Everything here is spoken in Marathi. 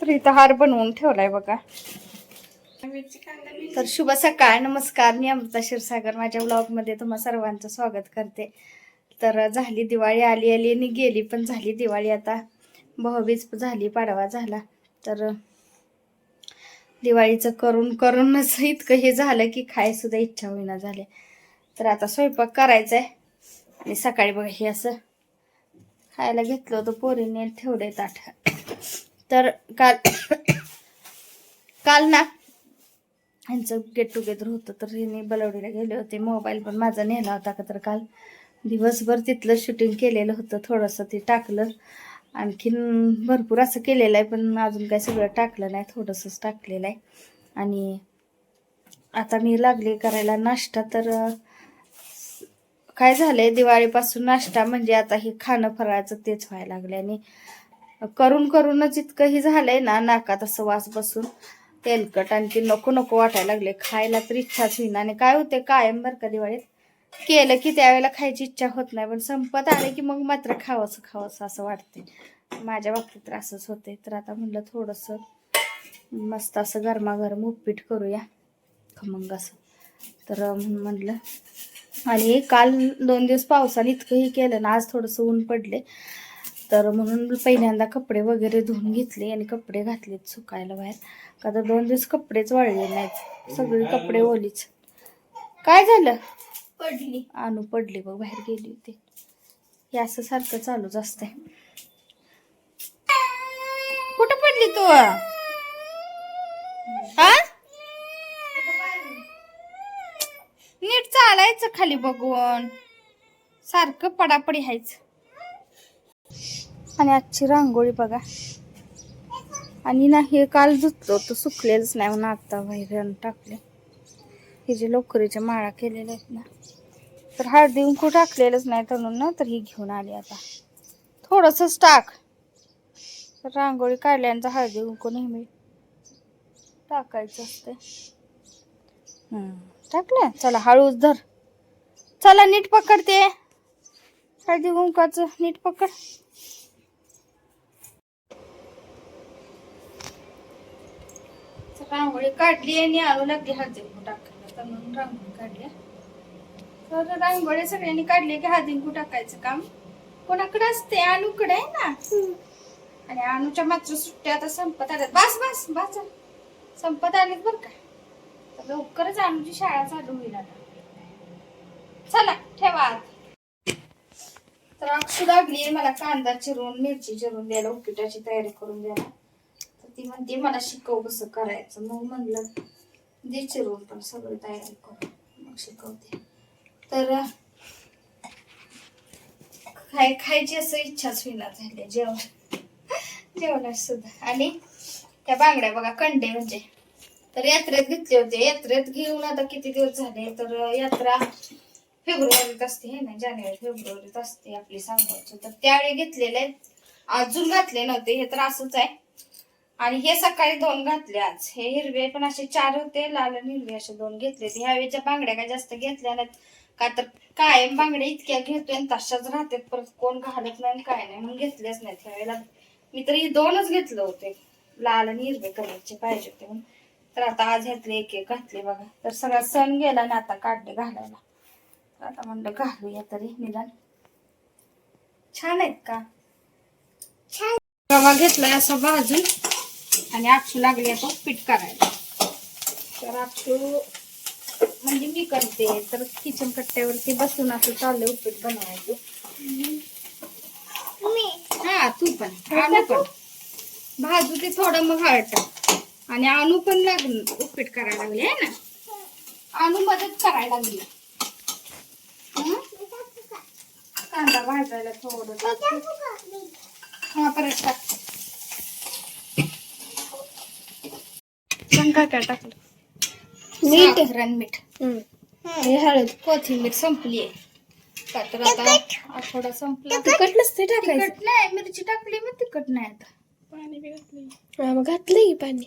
तर इथं हार बनवून ठेवलाय बघा. तर शुभ सकाळ नमस्कार. मी अमृता क्षीरसागर. माझ्या ब्लॉगमध्ये तुम्हा सर्वांचं स्वागत करते. तर झाली दिवाळी आली आली आणि गेली पण झाली दिवाळी आता. बहबीज झाली पाडवा झाला. तर दिवाळीचं करून करूनच इतकं हे झालं की खाय सुद्धा इच्छा होईना झाले. तर आता स्वयंपाक करायचा आहे आणि सकाळी बघा हे असं खायला घेतलं होतं पोरीने ठेवलंय ताठ तर काल काल ना ह्यांचं गेट टुगेदर होतं तर हिने बलवडीला गेले होते. मोबाईल पण माझा नेला होता का तर काल. दिवसभर तिथलं शूटिंग केलेलं होतं थोडंसं ते टाकलं. आणखीन भरपूर असं केलेलं आहे पण अजून काही सगळं टाकलं नाही थोडंसंच टाकलेलं आहे. आणि आता मी लागले करायला नाश्ता तर काय काय झालंय? दिवाळीपासून नाश्ता म्हणजे आता हे खाणं फराळाचं तेच व्हायला लागले आणि करून करूनच इतकं हे झालंय ना नाकात असं वास बसून. तेलकट आणखी नको नको वाटायला लागले. खायला तर इच्छाच होईना. आणि काय होते कायम बरं का दिवाळीत? केलं की त्यावेळेला खायची इच्छा होत नाही पण संपत आले की मग मात्र खावंसं खावंसं असं वाटते माझ्या बाबतीत तर असंच होते तर आता म्हणलं थोडंसं मस्त असं गरमागरम उपीट करूया. खमंग असं. तर म्हणून म्हणलं. आणि काल दोन दिवस पावसाने इतकंही केलं ना आज थोडंसं ऊन पडले तर म्हणून पहिल्यांदा कपडे वगैरे धुवून घेतले आणि कपडे घातलेत सुकायला बाहेर. का तर दोन दिवस कपडेच वाळले नाहीत. सगळे कपडे ओलीच. काय झालं? पडली. आणू पडली बघ बाहेर गेली होती. हे असं सारखं चालूच असतंय. कुठं पडली तू? हा नीट चालायचं खाली बघून. सारखं पडापडी हायच. आणि आजची रांगोळी बघा. आणि ना हे काल धुतलं तर सुकलेलंच नाही म्हणून आता बाहेर टाकले. हे जे लोकरीच्या माळा केलेल्या आहेत ना तर हळदी उंकू टाकलेलंच नाही म्हणून ना तर ही घेऊन आली आता. थोडंसंच टाक. तर रांगोळी काढल्यानंतर हळदी कुंकू नेहमी टाकायचं असते टाकलं? चला हळूच धर. चला नीट पकडते हळदी कुंकाचं नीट पकड. रांगोळी काढली आणि आणू लागली कुंकू टाकायला तर म्हणून रांगोळी काढली तर रांगोळी सगळ्यांनी काढली की कुंकू टाकायचं काम? कोणाकडे असते? अनुकडे आहे ना? आणि अनुच्या मात्र सुट्ट्या आता संपत आल्यात. बस बस बस. संपत आलेत बरं का? तर लवकरच अनुची शाळा चालू होईल आता. चला ठेवा. तर अक्षु लागली मला कांदा चिरून मिरची चिरून द्यायला उपीटाची तयारी करून द्यायला. ती म्हणते मला शिकव कसं करायचं. मग म्हणलं दे चिरून पण सगळं तयारी करून मग शिकवते. तर खाय खायची असं इच्छाच होईना झाली जेवण. जेवणात सुद्धा. आणि त्या बांगड्या बघा कंडे म्हणजे. तर यात्रेत घेतले होते. यात्रेत घेऊन आता किती दिवस झाले? तर यात्रा फेब्रुवारीत असते हे ना? जानेवारी फेब्रुवारीत असते आपली सांगायची तर त्यावेळी घेतलेले अजून घातले नव्हते हे तर असंच आहे. आणि हे सकाळी दोन घातले आज. हे हिरवे पण असे चार होते लाल आणि हिरवे असे दोन घेतले ह्यावेळेच्या बांगड्या काय जास्त घेतल्या नाहीत. का तर कायम बांगड्या इतक्या घेतोय तशाच राहतात. परत कोण घालत नाही काय नाही म्हणून घेतलेच नाहीत. ह्यावेळेला मी तर हे दोनच घेतले होते. लाल आणि हिरवे कलरचे पाहिजे होते म्हणून. तर आता आज घेतले एक एक घातले बघा. तर सगळा सण गेला आणि आता काढले घालायला. तर आता म्हणलं घालूया तरी निदान. छान आहेत का? छान. रवा घेतलाय असा भाजून. आणि अक्षू लागली आता पीठ करायला. तर अक्षू म्हणजे मी करते तर किचन कट्ट्यावरती बसून असं चाललंय उपीट बनवायचं. हा तू पण. आणू पण. भाजू ते थोडं मग हळद टाक आणि आणू पण लागून उपीट करायला लागली आहे ना? आणू मदत करायला लागली. हं? कांदा भाजायला थोडं. हा परत टाक पण काय काय टाकलं मीठ. आणि मीठ हे हळद कोथिंबीर संपली आहे का तर आता आठवडा संपला तिखट नसते टाकायचं तिखट नाही मिरची टाकली मग तिखट नाही आता पाणी बी घातलं मग घातलं की पाणी